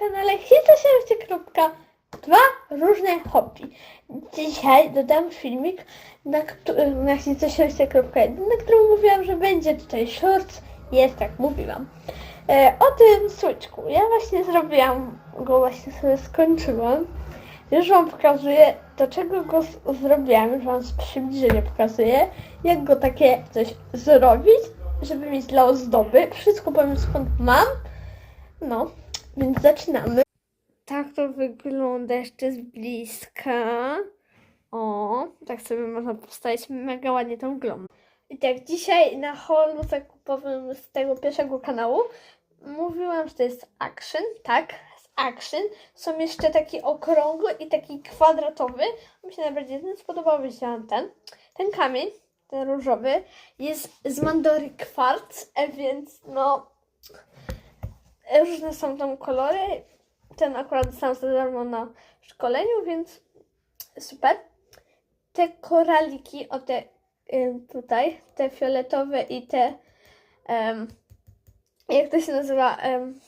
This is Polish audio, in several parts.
kanale Dwa różne hobby. Dzisiaj dodam filmik na, na hitosielście.1, na którym mówiłam, że będzie tutaj shorts. Jest, tak mówiłam. E, o tym słyczku. Ja właśnie zrobiłam go, właśnie sobie skończyłam. Już Wam pokazuję, do czego go zrobiłam. Już Wam z przybliżenia pokazuję, jak go takie coś zrobić, żeby mieć dla ozdoby. Wszystko powiem skąd mam. No, więc zaczynamy. Tak to wygląda jeszcze z bliska. O, tak sobie można postawić mega ładnie tą glomę. I tak dzisiaj na holu zakupowym z tego pierwszego kanału mówiłam, że to jest action, tak, z action. Są jeszcze taki okrągły i taki kwadratowy. Mi się najbardziej ten spodobał, wzięłam ten. Ten kamień, ten różowy, jest z Mandory Quartz, e, więc no różne są tam kolory. Ten akurat dostałam za darmo na szkoleniu, więc super. Te koraliki, o te tutaj, te fioletowe i te, em, jak to się nazywa, um,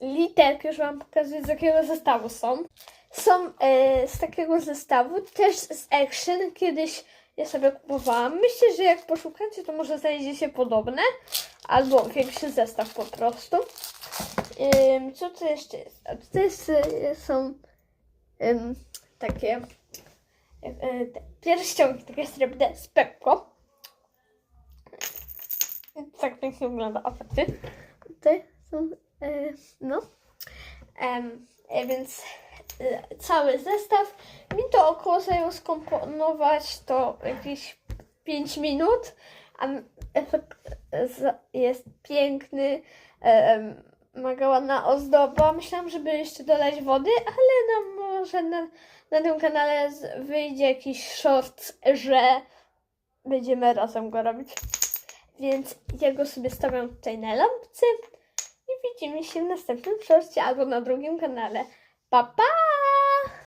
literki, już Wam pokazuję z jakiego zestawu są. Są e, z takiego zestawu, też z Action, kiedyś je sobie kupowałam. Myślę, że jak poszukacie, to może znajdzie się podobne, albo większy zestaw po prostu. Ym, co to jeszcze jest? A to jest, y, są ym, takie y, te pierścionki, takie srebrne z Pepko. Tak pięknie wygląda oferty. Tutaj są, y, no. Y, więc y, cały zestaw. Mi to około zajęło skomponować to jakieś 5 minut, a efekt jest piękny. Em, mega ładna ozdoba. Myślałam, żeby jeszcze dodać wody, ale no może na, na tym kanale wyjdzie jakiś short, że będziemy razem go robić. Więc ja go sobie stawiam tutaj na lampce i widzimy się w następnym shorcie albo na drugim kanale. Pa, pa!